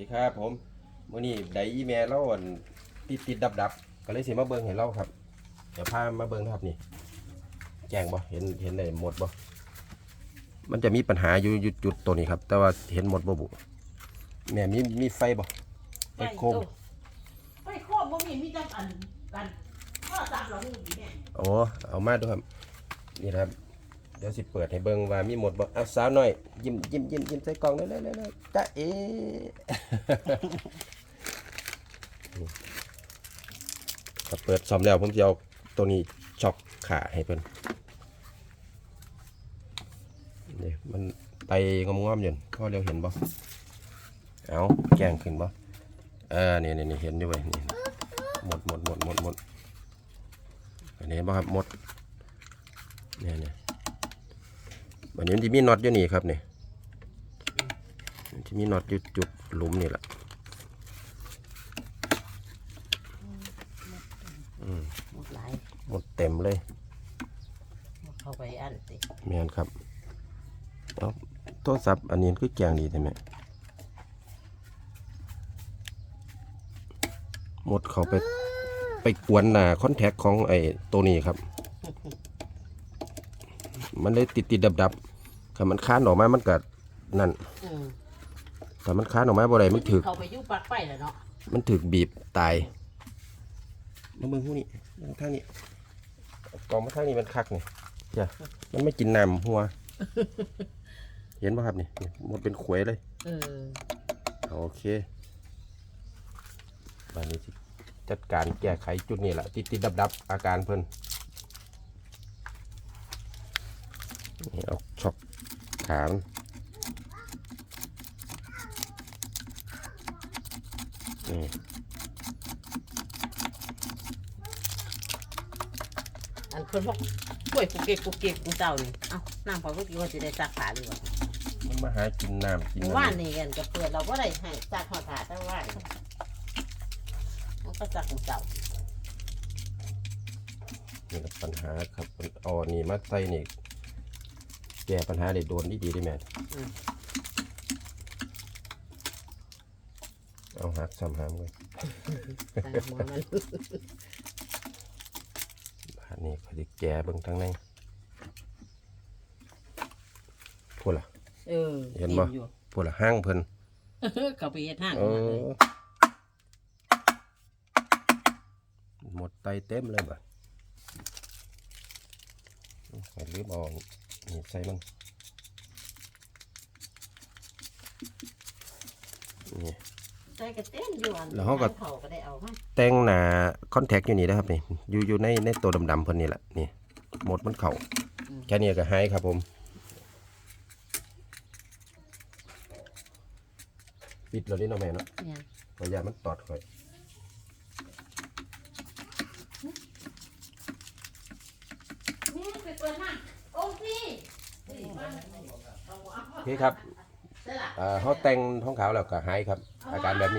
ดีครับผมมื้อนี้ได้อีเมลเราอันติดติดดับดับๆก็เลยสิมาเบิ่งให้เราครับ เดี๋ยวพามาเบิ่งนะครับนี่ แจ้งบ่เห็นเห็นได้หมดบ่มันจะมีปัญหาอยู่อยู่จุดตัวนี้ครับ แต่ว่าเห็นหมดบ่บุแม่มีมีไฟบ่ไฟโคมไฟโคมบ่มีมีจังอันกันก็ตามเราหูดีแน่โอ้เอามาด้วยครับนี่นะครับ เดี๋ยวสิเปิดให้เบิ่งว่ามีหมดบ่เอาสาวหน่อย ยิ้มยิ้มยิ้มยิ้มใส่กล่องเลยเลยเลยเลยจ้าเอ ถ้าเปิดซ่อมแล้วผมจะเอาตัวนี้ช็อกขาให้เพิ่นนี่มันไตงอมๆอยู่พ่อเร็วเห็นบ่เอาแกงขึ้นบ่เออนี่นี่นี่เห็นอยู่เว้ยนี่หมดหมดหมดหมดหมดอันนี้บ่ครับหมดเนี่ยเนี่ย วันนี้มันจะมีน็อตอยู่นี่ครับนี่มันจะมีน็อตอยู่จุดหลุมนี่แหละหมดหลายหมดเต็มเลยหมดเข้าไปอันติแม่นครับเอาโทรศัพท์อันนี้คือแกงดีใช่ไหมหมดเขาไปไปกวนหน้าคอนแทคของไอ้ตัวนี้ครับ มันเลยติดติดดับดับๆถ้ามันค้านออกมามันก็นั่นอืมถ้ามันค้านออกมาบ่ได้มันถึกเข้าไปอยู่ปลักไฟแล้วเนาะมันถึกบีบตายมาเบิ่งหูนี่มาทางนี้เอากล่องมาทางนี้มันคักนี่จ้ะมันไม่กินน้ำหัว เห็นป่ะครับนี่นี่หมดเป็นขวยเลยเออโอเคตอนนี้สิจัดการแก้ไขจุดนี้แหละติดติดดับดับๆอาการเพิ่น นี่เอาช็อกขามนี่อันเพิ่นบอกกล้วยปุกเกกปุกเกกกูเจ้านี่เอ้าน้ำพอก็คิดว่าสิได้ซักผ้าดีกว่ามันมาหากินน้ำกินเมื่อน้ำวานนี่กันก็เปิดเราก็ได้ให้ซักผ้าผ้าทั้งวันมันก็ซักของเจ้านี่แหละปัญหาครับมันเอาอันนี่มาใส่นี่แก้ปัญหาได้โดนดีดีได้แม่นเอาหักซ้ำหามเลยตามหัวมันอันนี้เขาจะแก้เบิ่งทั้งในพูดล่ะ เออเห็นบ่ต็มอยู่พูดล่ะห้างเพิ่นเขาไปเฮ็ดห้างเอมาเลยอหมดไตเต็มเลยบ่ใส่ลืมเอา นี่ใส่มันนี่ ใส่กระเต้นอยู่อันแล้วเขาก็ เขาก็ได้เอามาแต่งหน้าคอนแทคอยู่นี่นะครับนี่อยู่อยู่ในในตัวดำๆเพิ่นนี่แหละนี่หมดมันเข่าแค่นี้ก็หายครับผมปิดแล้วนี่เนาะแม่เนาะเนี่ยระยะมันตอดค่อยนี่ไปเปิดห้างโอ้พี่ โอเคครับใช่อเขาแต่งท้องขาวแล้วก็หายครับ อาการแบบนี้